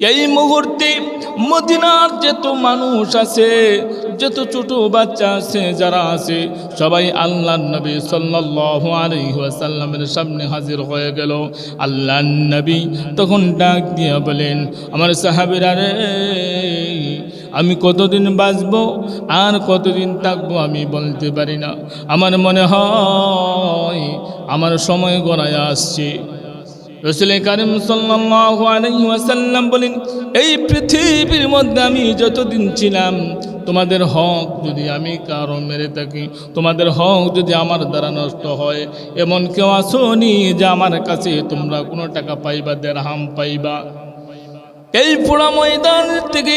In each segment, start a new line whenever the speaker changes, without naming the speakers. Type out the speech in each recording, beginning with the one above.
এই মুহূর্তে মদিনার যত মানুষ আছে, যত ছোট বাচ্চা আছে, যারা আছে, সবাই আল্লাহ নবী ওয়াসাল্লামের সামনে হাজির হয়ে গেল। আল্লাহ নবী তখন ডাক দিয়ে বলেন, আমার সাহাবীরা রে, আমি কতদিন বাঁচব, আর কতদিন থাকব আমি বলতে পারি না। আমার মনে হয়, আমার সময় গড়ায় আসছে। রসুল করিম ওয়াসাল্লাম বলেন, এই পৃথিবীর মধ্যে আমি যতদিন ছিলাম, তোমাদের হক যদি আমি কারও মেরে থাকি, তোমাদের হক যদি আমার দ্বারা নষ্ট হয়, এমন কেউ আসোনি যে আমার কাছে তোমরা কোনো টাকা পাইবা, দেড়হাম পাইবা। এই পোড়া ময়দান থেকে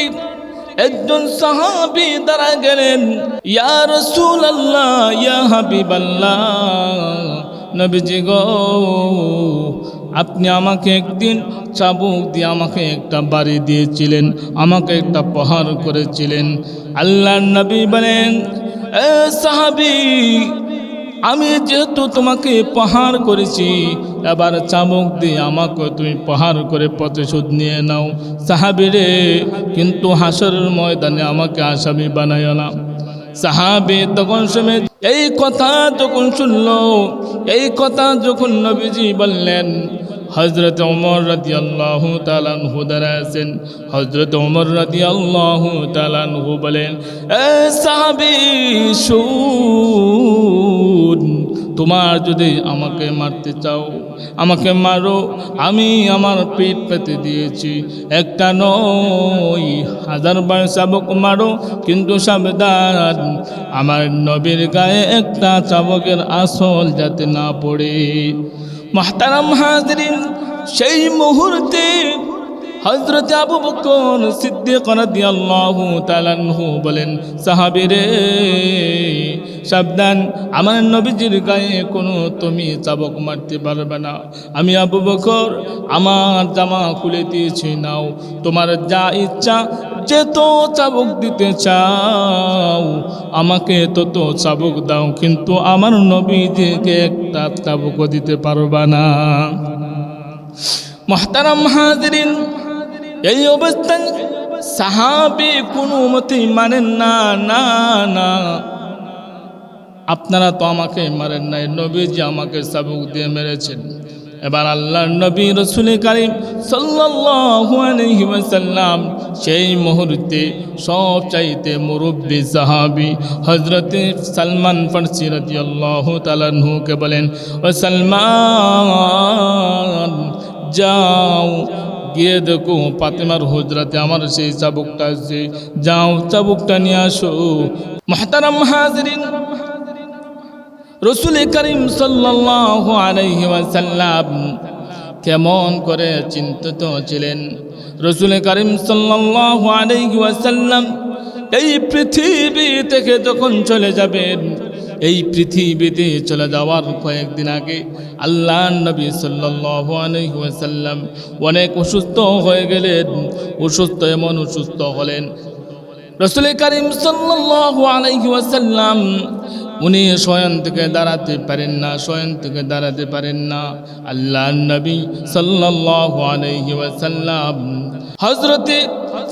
একজন সাহাবি দ্বারা গেলেন, ইয়া রসুল আল্লাহ ইয়া হাবিব আল্লাহ নবীজি গো আপনি আমাকে একদিন চাবুক দিয়ে আমাকে একটা বাড়ি দিয়েছিলেন, আমাকে একটা পাহাড় করেছিলেন। আল্লাহ নবী বলেন সাহাবি, আমি যেহেতু তোমাকে পাহাড় করেছি, এবার চাবুক দিয়ে আমাকে তুমি পাহাড় করে প্রতিশোধ নিয়ে নাও। সাহাবিরে কিন্তু হাসরের ময়দানে আমাকে আসামি বানায় না। সাহাবি তখন শুনে, এই কথা যখন শুনল, এই কথা যখন নবীজি বললেন হজরত ওমর রাজি আল্লাহ তালানহু দ্বারা আছেন হজরত ওমর রাজি আল্লাহ তালানহু বলেন, এ সাহাবি শুন তোমার যদি আমাকে মারতে চাও, আমাকে মারো। আমি আমার পেট পেতে দিয়েছি। একটা নয় হাজার বার চাবক মারো, কিন্তু সাবধান। আমার নবীর গায়ে একটা চাবকের আসল যাতে না পড়ে। মাহতারাম হাজরিন, সেই মুহূর্তে হজরত আবু বকর সিদ্দিক রাদিয়াল্লাহু তাআলাহু বলেন সাহাবীরে সাবধান, আমার নবীজির গায়ে কোনো তুমি চাবক মারতে পারবে না। আমি আবু বকর, আমার জামা খুলে দিয়েছি, নাও। তোমার যা ইচ্ছা যেত চাবক দিতে চাও, আমাকে তত চাবক দাও, কিন্তু আমার নবীজিকে একটা চাবকও দিতে পারবা না। মহতারাম হাজরিন এই অবস্থায় সাহাবি কোনো মতেই মানেন না না না। আপনারা তো আমাকে মারেন নাই, নবীজি আমাকে সাবুক দিয়ে মেরেছেন। এবার আল্লাহ নবী রসুল করিম ওয়াসাল্লাম সেই মুহূর্তে সব চাইতে মুরব্বী সাহাবি হজরত সালমান ফার্সি তাআলাহুকে বলেন, ও সালমান, যাও গিয়ে দেখো পাতেমার হুজরাতে আমার সেই চাবুকটা আছে। যাও, চাবুকটা নিয়ে আসো। মহতারাম হাজরিন, রসুল করিম ওয়াসাল্লাম কেমন করে চিন্তিত ছিলেন। রসুল করিম ওয়াসাল্লাম এই পৃথিবী থেকে যখন চলে যাবেন এই পৃথিবীতে চলে যাওয়ার কয়েকদিন আগে আল্লাহ নবী ওয়াসাল্লাম অনেক অসুস্থ হয়ে গেলেন, অসুস্থ এমন অসুস্থ হলেন। রসুল করিম ওয়াসাল্লাম, উনি স্বয়ং থেকে দাঁড়াতে পারেন না, স্বয়ং থেকে দাঁড়াতে পারেন না। আল্লাহ নবী ওয়াসাল্লাম হযরতে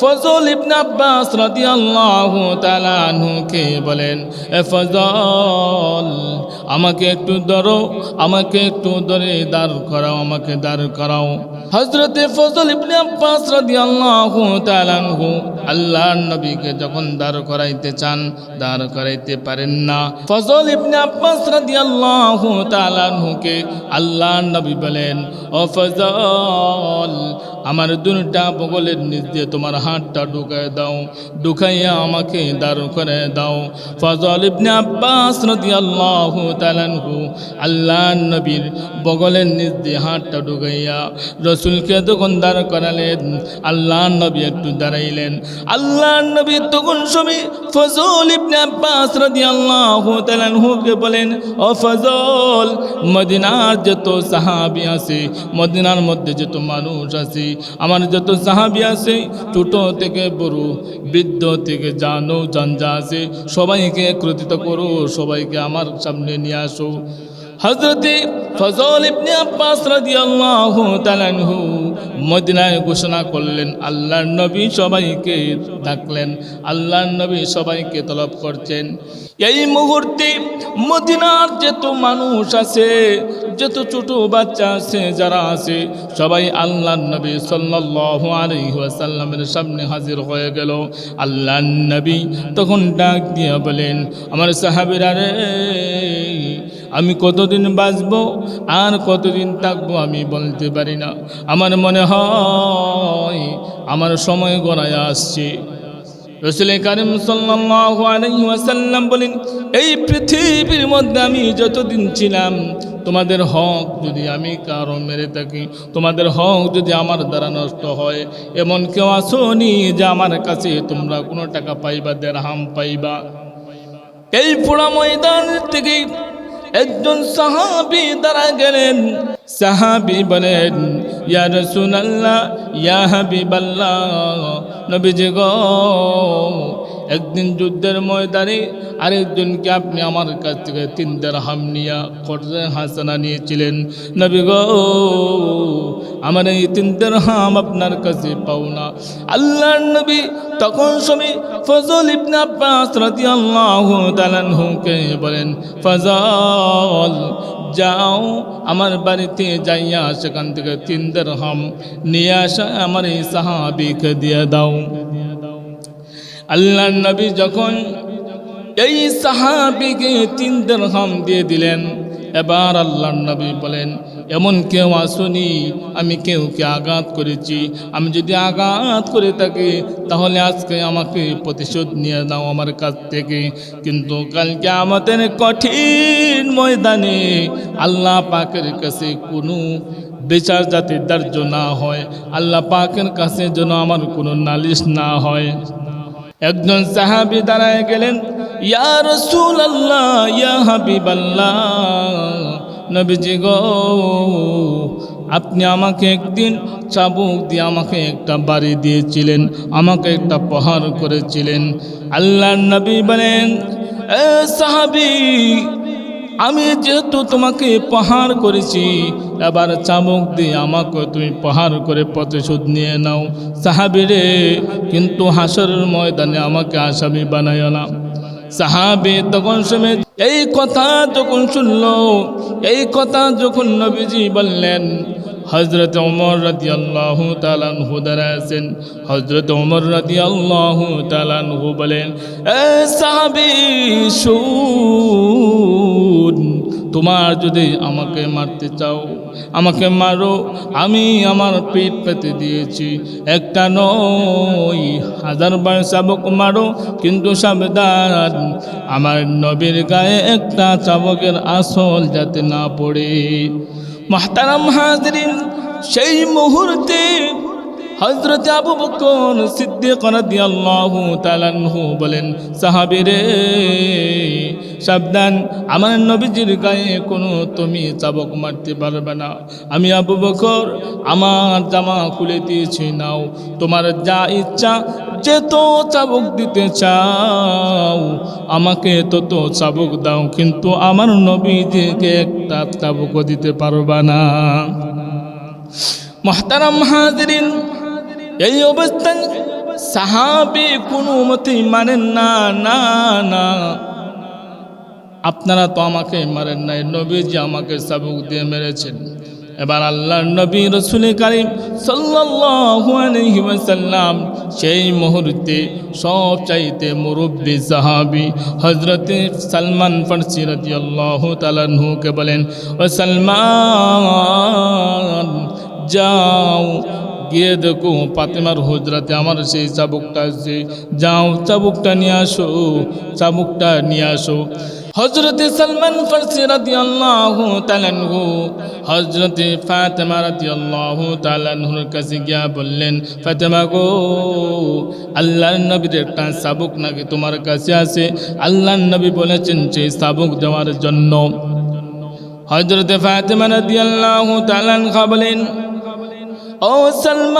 ফজল ইবনে আব্বাস রাদিয়াল্লাহু তাআলা আনহুকে বলেন, এ ফজল, আমাকে একটু ধরো, আমাকে একটু ধরে দাঁড় করাও, আমাকে দাঁড় করাও। হযরতে ফজল ইবনে আব্বাস রাদিয়াল্লাহু তাআলা আনহু আল্লাহর নবীকে যখন দাঁড় করাইতে চান, দাঁড় করাইতে পারেন না। ফজল ইবনে আব্বাস রাদিয়াল্লাহু তাআলা আনহুকে আল্লাহর নবী বলেন, ও ফজল আমার দুটা বগলের নিচ দিয়ে তোমার হাতটা ঢুকায় দাও, ঢুকাইয়া আমাকে দাঁড় করে দাও। ফজল ইবনে আব্বাস রাদিয়াল্লাহু তাআলা আনহু, আল্লাহর নবীর বগলের নিচ দিয়ে হাতটা ঢুকাইয়া রসুলকে তখন দাঁড় করালেন, আল্লাহর নবী একটু দাঁড়াইলেন। আল্লাহর নবী তখন সময় ফজল ইবনে আব্বাস রাদিয়াল্লাহু তাআলা আনহুকে বলেন, ও ফজল, মদিনার যত সাহাবী আছে, মদিনার মধ্যে যত মানুষ আছে আমার যত সাহাবি আছে ছোট থেকে বড়, বৃদ্ধ থেকে জানো, জানজা আছে, সবাইকে একত্রিত করো, সবাইকে আমার সামনে নিয়ে আসো। হজরতে ফজল ইবনে আব্বাস রাদিয়াল্লাহু তাআলাহু মদিনায় ঘোষণা করলেন, আল্লাহর নবী সবাইকে ডাকলেন, আল্লাহর নবী সবাইকে তলব করছেন। এই মুহূর্তে মদিনার যত মানুষ আছে, যত ছোট বাচ্চা আছে, যারা আছে, সবাই আল্লাহর নবী সাল্লাল্লাহু আলাইহি ওয়াসাল্লামের সামনে হাজির হয়ে গেল। আল্লাহর নবী তখন ডাক দিয়ে বলেন, আমার সাহাবীরা রে আমি কতদিন বাঁচব? আর কতদিন থাকব আমি বলতে পারি না। আমার মনে হয় আমার সময় গড়ায় আসছে। রসুল কারিম ওয়াসাল্লাম বলেন, এই পৃথিবীর মধ্যে আমি যতদিন ছিলাম, তোমাদের হক যদি আমি কারও মেরে থাকি, তোমাদের হক যদি আমার দ্বারা নষ্ট হয়, এমন কেউ আসনি যে আমার কাছে তোমরা কোনো টাকা পাইবা, দেড়হাম পাইবা? এই পোড়া ময়দান থেকে একজন সাহাবি দ্বারা গেলেন। সাহাবি বলেন ইয়া রসুলাল্লাহ ইয়া হাবিবাল্লাহ নবীজি গো একদিন যুদ্ধের ময়দানে আরেকজনকে আপনি আমার কাছ থেকে তিন হাম নিয়া কর্জে হাসানা নিয়েছিলেন। নবী গো, আমার এই তিন হাম আপনার কাছে পাও না। আল্লাহর নবী তখন সময় ফজল ইবনে আব্বাস রাদিয়াল্লাহু তাআলা আনহুকে বলেন, ফজল, যাও আমার বাড়িতে যাইয়া সেখান থেকে তিন হাম নিয়ে আসা আমার এই সাহাবিকে দিয়ে দাও। আল্লাহ নবী যখন এই সাহাবিকে তিন হাম দিয়ে দিলেন, এবার আল্লাহ নবী বলেন, এমন কেউ আসুনি, আমি কেউকে আঘাত করেছি। আমি যদি আঘাত করে থাকি, তাহলে আজকে আমাকে প্রতিশোধ নিয়ে দাও আমার কাছ থেকে। কিন্তু কালকে আমাদের কঠিন ময়দানে আল্লাহ পাকের কাছে কোনো বিচার যাতে দার্য না হয়। আল্লাহ পাকের কাছে যেন আমার কোনো নালিশ না হয়। একজন সাহাবি দাঁড়ায় গেলেন ইয়ার সুল আল্লাহ ইয়া হাবিব নবীজি গো, আপনি আমাকে একদিন চাবুক দিয়ে আমাকে একটা বাড়ি দিয়েছিলেন, আমাকে একটা পাহাড় করেছিলেন। আল্লাহ নবী বলেন, এ সাহাবি আমি যেহেতু তোমাকে পাহাড় করেছি, এবার চামক দিয়ে আমাকে তুমি পাহাড় করে প্রতিশোধ নিয়ে নাও। সাহাবিরে, কিন্তু হাসরের ময়দানে আমাকে আসামি বানায় না। সাহাবি তখন সময় এই কথা যখন শুনল, এই কথা যখন নবীজি বললেন হজরত ওমর রাজি আল্লাহ তালানহু দাঁড়াছেন হজরত ওমর রাজি আল্লাহ তালানহু বলেন, এ সাহাবি শুন তোমার যদি আমাকে মারতে চাও, আমাকে মারো। আমি আমার পেট পেতে দিয়েছি। একটা নয় হাজার বার চাবক মারো, কিন্তু সাবধান। আমার নবীর গায়ে একটা চাবকের আসল যাতে না পড়ে। মাহতারাম হাজরিন, সেই মুহূর্তে হজরত আবু বকর সিদ্দিক রাদিয়াল্লাহু তাআলাহু বলেন সাহাবীরে সাবধান, আমার নবীজির গায়ে কোনো তুমি চাবক মারতে পারবে না। আমি আবু বকর, আমার জামা খুলে দিয়েছি, নাও। তোমার যা ইচ্ছা যে তো চাবক দিতে চাও, আমাকে তত চাবক দাও, কিন্তু আমার নবীজিকে একটা চাবকও দিতে পারবা না। মহতারাম হাজরিন এই অবস্থায় সাহাবি কোনো মতেই মানেন না না না। আপনারা তো আমাকে মারেন নাই, নবীজি আমাকে সাবুক দিয়ে মেরেছেন। এবার আল্লাহ নবী রসুল করিম ওয়াসাল্লাম সেই মুহূর্তে সব চাইতে মুরব্বী সাহাবি হজরতে সালমান ফার্সি রাদিয়াল্লাহু তাআলা কে বলেন, ও সালমান, যাও গিয়ে দেখো পাতেমার হুজরাতে আমার সেই চাবুকটা আছে। যাও, চাবুকটা নিয়ে আসো, চাবুকটা নিয়ে আসো। হজরতে সালমান ফার্সি রাদি আল্লাহ তালানহু হজরতে ফাতেমা রাদি আল্লাহ তালানহুর কাছে গিয়া বললেন, ফাতেমা গো, আল্লাহ নবীর একটা সাবুক নাকি তোমার কাছে আছে? আল্লাহ নবী বলেছেন সেই সাবুক দেওয়ার জন্য। হজরতে ফাতেমা রাদি আল্লাহ তালানহা বলেন ও সালমান,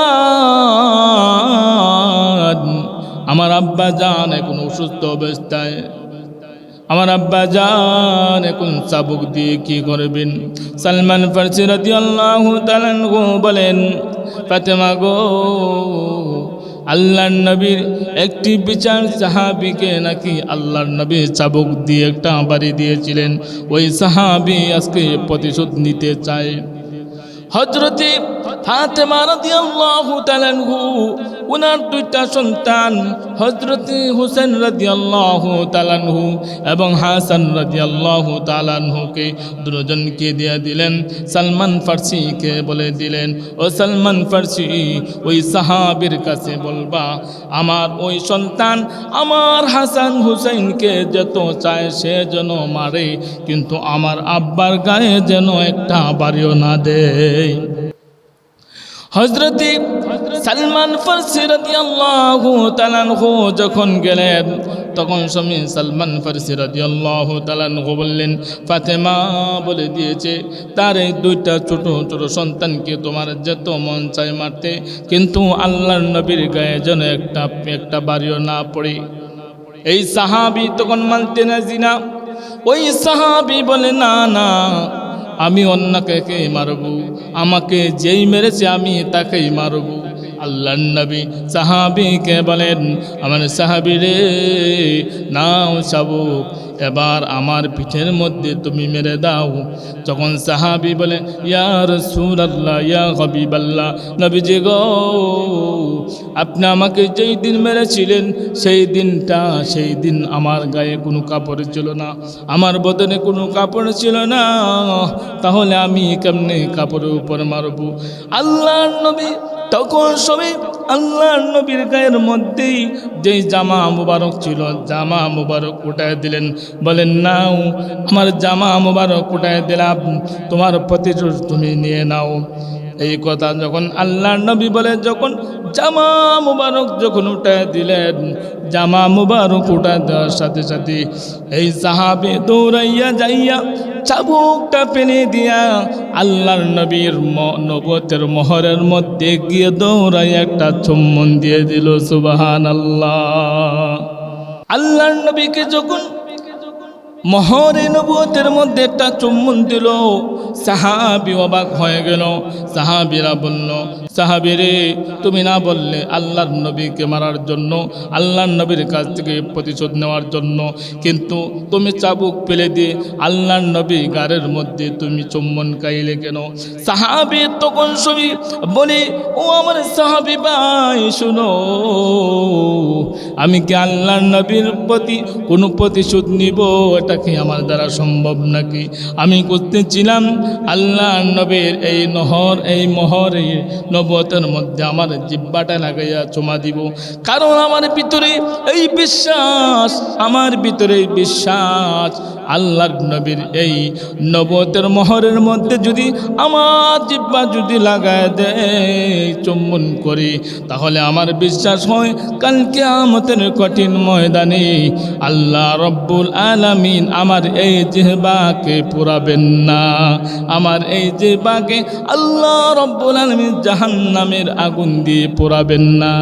আমার আব্বা জান এখন অসুস্থ অবস্থায়। আমার আব্বা যান এখন চাবুক দিয়ে কি করবেন? সালমান ফার্সি রাজি আল্লাহ বলেন, ফাতেমা গো, আল্লাহর নবীর একটি বিচার সাহাবিকে নাকি আল্লাহর নবী চাবুক দিয়ে একটা বাড়ি দিয়েছিলেন। ওই সাহাবি আজকে প্রতিশোধ নিতে চায়। হজরতে ফাতেমা রাদিয়াল্লাহু তাআলাহু উনার দুইটা সন্তান হজরতে হুসেন রাদিয়াল্লাহু তাআলাহু এবং হাসান রাদিয়াল্লাহু তাআলাহুকে দুজনকে দিয়ে দিলেন, সালমান ফার্সিকে বলে দিলেন, ও সালমান ফার্সি, ওই সাহাবীর কাছে বলবা, আমার ওই সন্তান আমার হাসান হুসেনকে যত চায় সে যেন মারে, কিন্তু আমার আব্বার গায়ে যেন একটা বাড়িও না দেয়। হজরতি সালমান ফার্সি রাদিয়াল্লাহু তাআলাহু যখন গেলেন, তখন স্বামী সালমান ফার্সি রাদিয়াল্লাহু তাআলাহু বললেন, ফাতেমা বলে দিয়েছে, তার এই দুইটা ছোট ছোট সন্তানকে তোমার যত মন চায় মারতে, কিন্তু আল্লাহর নবীর গায়ে যেন একটা একটা বাড়িও না পড়ে। এই সাহাবি তখন মানতে না জিনা। ওই সাহাবি বলে, না না আমি অন্যকে মারব, আমাকে যেই মেরেছে আমি তাকেই মারব। আল্লাহ নবী সাহাবিকে বলেন, আমার সাহাবি রে নাও সাবুক এবার আমার পিঠের মধ্যে তুমি মেরে দাও। যখন সাহাবি বলে ইয়ার সুর আল্লাহ ইয়া হবিব আল্লাহ নবীজি গো, আপনি আমাকে যেই দিন মেরেছিলেন, সেই দিনটা, সেই দিন আমার গায়ে কোনো কাপড় ছিল না, আমার বদনে কোনো কাপড় ছিল না, তাহলে আমি কেমনে কাপড়ের উপর মারব? আল্লাহ নবী তখন সবাই আল্লাহর নবীর গায়ের মধ্যেই যেই জামা মুবারক ছিল, জামা মুবারক উঠায় দিলেন। বলেন, নাও, আমার জামা মুবারক উঠায় দিলাম। তোমার প্রতিশোধ তুমি নিয়ে নাও। এই কথা যখন আল্লাহর নবী বলে, যখন জামা মুবারক যখন উঠে দিলেন, জামা মুবারক উঠায় দেওয়ার সাথে সাথে এই সাহাবে দৌড়াইয়া যাইয়া চাবুকটা ফেলে দিয়া আল্লাহর নবীর নবতের মহরের মধ্যে গিয়ে দৌড়াই একটা চুম্বন দিয়ে দিল সুবাহান আল্লাহ আল্লাহর নবীকে যখন মহরে নবতের মধ্যে একটা চুম্বন দিল। সাহাবি অবাক হয়ে গেল। সাহাবিরা বলল সাহাবিরে তুমি না বললে আল্লাহর নবীকে মারার জন্য, আল্লাহর নবীর কাছ থেকে প্রতিশোধ নেওয়ার জন্য। কিন্তু তুমি চাবুক ফেলে দিয়ে আল্লাহর নবী গারের মধ্যে তুমি চুম্বন কাইলে কেন? সাহাবি তখন সবই বলি, ও আমার সাহাবি ভাই, শুনো, আমি কি আল্লাহর নবীর প্রতি কোনো প্রতিশোধ নিব? এটা কি আমার দ্বারা সম্ভব নাকি? আমি করতেছিলাম আল্লাহ নবীর এই নহর, এই মহর, এই নবতের মধ্যে আমার জিব্বাটা লাগাইয়া চুমা দিব। কারণ আমার ভিতরে এই বিশ্বাস, আমার ভিতরে বিশ্বাস, আল্লাহর নবীর এই নবতের মহরের মধ্যে যদি আমার জিব্বা যদি লাগায় দেয় চুম্বন করি, তাহলে আমার বিশ্বাস হয় কালকে আমতের কঠিন ময়দানে আল্লাহ রব্বুল আলামিন আমার এই জেহবাকে পুরাবেন না। আমার এই জেহবাকে আল্লাহ রব্বুল আলামিন জাহান্নামের আগুন দিয়ে পুরাবেন না।